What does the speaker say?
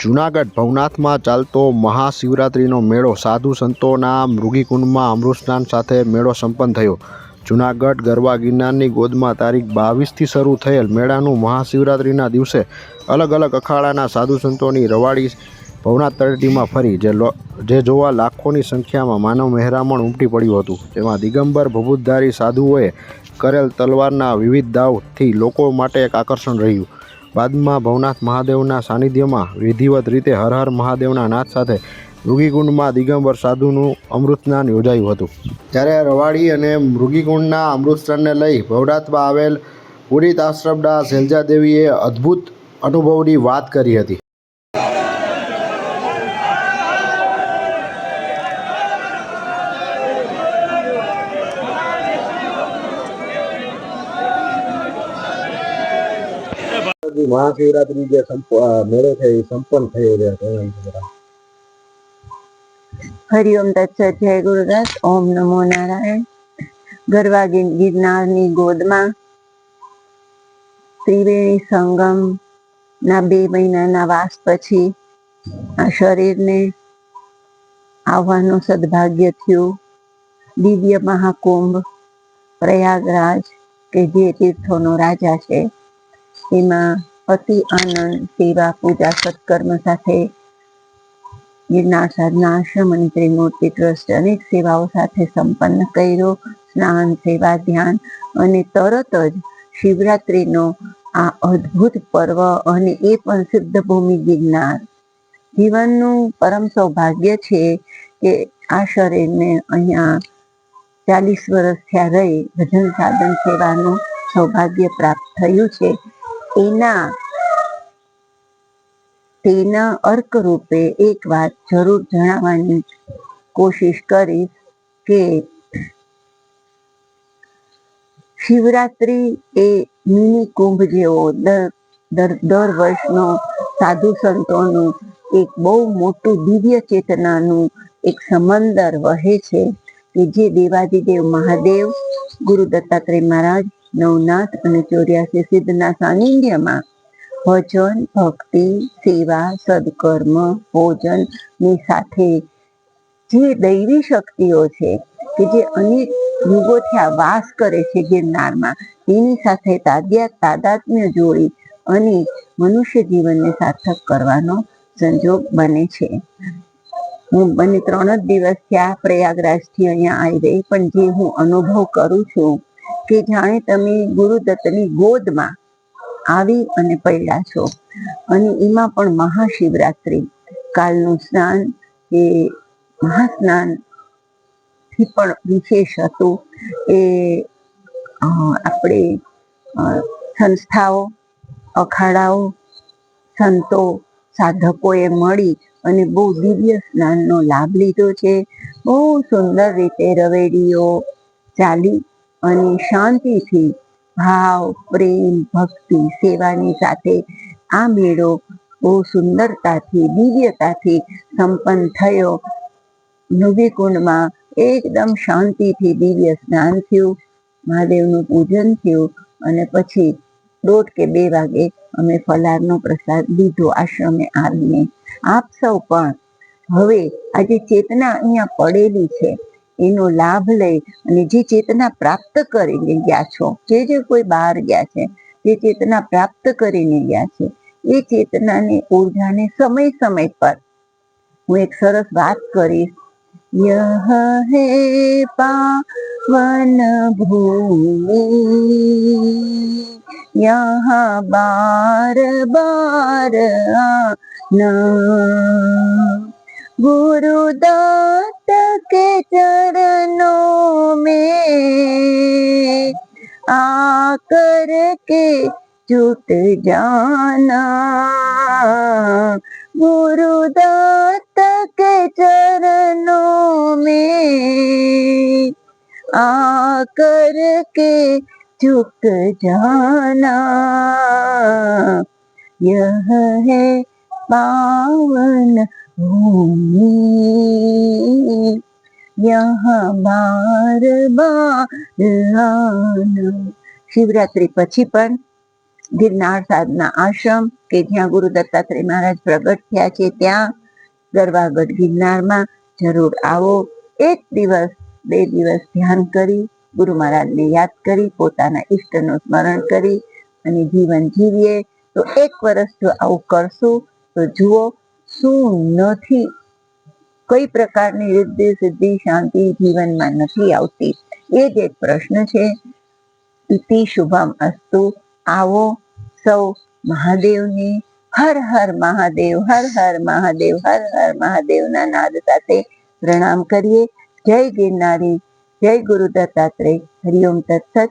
જૂનાગઢ ભવનાથમાં ચાલતો મહાશિવરાત્રિનો મેળો સાધુ સંતોના મૃગીકુંડમાં અમૃતસ્નાન સાથે મેળો સંપન્ન થયો. જૂનાગઢ ગરવા ગિરનારની ગોદમાં તારીખ બાવીસથી શરૂ થયેલ મેળાનું મહાશિવરાત્રિના દિવસે અલગ અલગ અખાડાના સાધુ સંતોની રવાડી ભવનાથ તળેટીમાં ફરી, જે જે જોવા લાખોની સંખ્યામાં માનવ મહેરામણ ઉમટી પડ્યું હતું. તેમાં દિગંબર ભભૂતધારી સાધુઓએ કરેલ તલવારના વિવિધ દાવથી લોકો માટે એક આકર્ષણ રહ્યું. બાદમાં ભવનાથ મહાદેવના સાનિધ્યમાં વિધિવત રીતે હર હર મહાદેવના નાથ સાથે મૃગીકુંડમાં દિગંબર સાધુનું અમૃતસ્નાન યોજાયું હતું. ત્યારે રવાડી અને મૃગીકુંડના અમૃતસ્નાનને લઈ ભવનાથમાં આવેલ પુરીત આશ્રમના શૈલજા દેવીએ અદ્ભુત અનુભવની વાત કરી હતી. મહાશિવરાત્રિ જે મેળો છે એ સંપન્ન થયો છે હરિઓમ તત્સત, જય ગુરુદાસ, ઓમ નમો નારાયણ. ગરવા ગિર- ગિરનારની ગોદમાં ત્રિવેણી સંગમ, ના બે મહિનાના વાસ પછી આ શરીરને આવવાનું સદભાગ્ય થયું. દિવ્ય મહાકુંભ પ્રયાગરાજ, કે જે તીર્થોનો રાજા છે, એમાં અતિ આનંદ, સેવા, પૂજા, સત્કર્મ સાથે ગિરનાર સાધના આશ્રમ અને ત્રિમૂર્તિ ટ્રસ્ટ અનેક સેવાઓ સાથે સંપન્ન કર્યો. સ્નાન, સેવા, ધ્યાન અને તરત જ શિવરાત્રિનો આ અદ્ભુત પર્વ અને એ પણ સિદ્ધ ભૂમિ ગિરનાર. જીવનનું પરમ સૌભાગ્ય છે કે આ શરીરને અહીંયા ચાલીસ વર્ષ થયા રહી. ભજન, સાધન, સેવાનું સૌભાગ્ય પ્રાપ્ત થયું છે. એના તેના અર્ક રૂપે એક વાત જરૂર જણાવવાની કોશિશ કરીશ કે શિવરાત્રી એ મિની કુંભ જેવો દર દર વર્ષનો સાધુ સંતોનું એક બહુ મોટું દિવ્ય ચેતનાનું એક સમંદર વહે છે કે જે દેવાદિદેવ મહાદેવ ગુરુ દત્તાત્રેય મહારાજ નવનાથ અને ચોર્યાસી સિદ્ધના સાનિધ્યમાં ભજન, ભક્તિ, સેવા, સદકર્મ ભોજનની સાથે જે દૈવી શક્તિઓ છે કે જે અનેક યુગોથી આ વાસ કરે છે ગિરનારમાં, તેની સાથે તાદ્યા, તાદાત્મ્ય જોડી અને મનુષ્ય જીવનને સાર્થક કરવાનો સંજોગ બને છે. હું બને ત્રણ જ દિવસ થયા પ્રયાગરાજથી અહીંયા આવી પણ જે હું અનુભવ કરું છું કે જાણે તમે ગુરુદત્તની ગોદમાં આવી અને પડ્યા છો. અને એમાં પણ મહાશિવરાત્રિ. કાલનું સ્નાન એ મહાસ્નાનથી પણ વિશેષ હતું. એ આપણે સંસ્થાઓ, અખાડાઓ, સંતો, સાધકોએ મળી અને બહુ દિવ્ય સ્નાનનો લાભ લીધો છે. બહુ સુંદર રીતે રવેડીઓ ચાલી અને શાંતિથી ભાવ, પ્રેમ, ભક્તિ, સેવાની સાથે આ મેળો બહુ સુંદરતાથી, દિવ્યતાથી સંપન્ન થયો. નવીકુંડમાં એકદમ શાંતિથી દિવ્ય સ્નાન થયું, મહાદેવનું પૂજન થયું અને પછી દોઢ કે બે વાગે અમે ફલારનો પ્રસાદ લીધો આશ્રમે આવીને. આપ સૌ પણ હવે આજે ચેતના અહીંયા પડેલી છે. એનો લાભ લઈ અને જે ચેતના પ્રાપ્ત કરીને ગયા છો જે જે કોઈ બહાર ગયા છે જે ચેતના પ્રાપ્ત કરીને ગયા છે એ ચેતનાને ઉર્જાને સમય સમય પર હું એક સરસ વાત કરીશ यह है पावन भूमि यहाँ बार बार आना गुरुदत्त के चरणों में आकर के जुट जाना गुरुदत्त के चरणों में आकर के झुक जाना यह है पावन भूमि यहाँ बार बार आना શિવરાત્રી પછી પણ ગિરનાર સાધના આશ્રમ કે જ્યાં ગુરુ દત્તાત્રેય મહારાજ પ્રગટ થયા છે ત્યાં ગરવાગઢ ગિરનારમાં જરૂર આવો એક દિવસ બે દિવસ ધ્યાન કરી ગુરુ મહારાજને યાદ કરી પોતાના ઈષ્ટનું સ્મરણ કરી અને જીવન જીવીએ તો એક વર્ષ જો આવું કરશું તો જુઓ શું નથી? કઈ પ્રકારની રિદ્ધિ સિદ્ધિ શાંતિ જીવનમાં નથી આવતી. એ જ એક પ્રશ્ન છે. ઇતિ શુભમ અસ્તુ. આવો સૌ મહાદેવની હર હર મહાદેવ, હર હર મહાદેવ, હર હર મહાદેવના નાદ સાથે પ્રણામ કરીએ. જય ગિરનારી, જય ગુરુ દત્તાત્રેય. હરિઓમ તત્સત.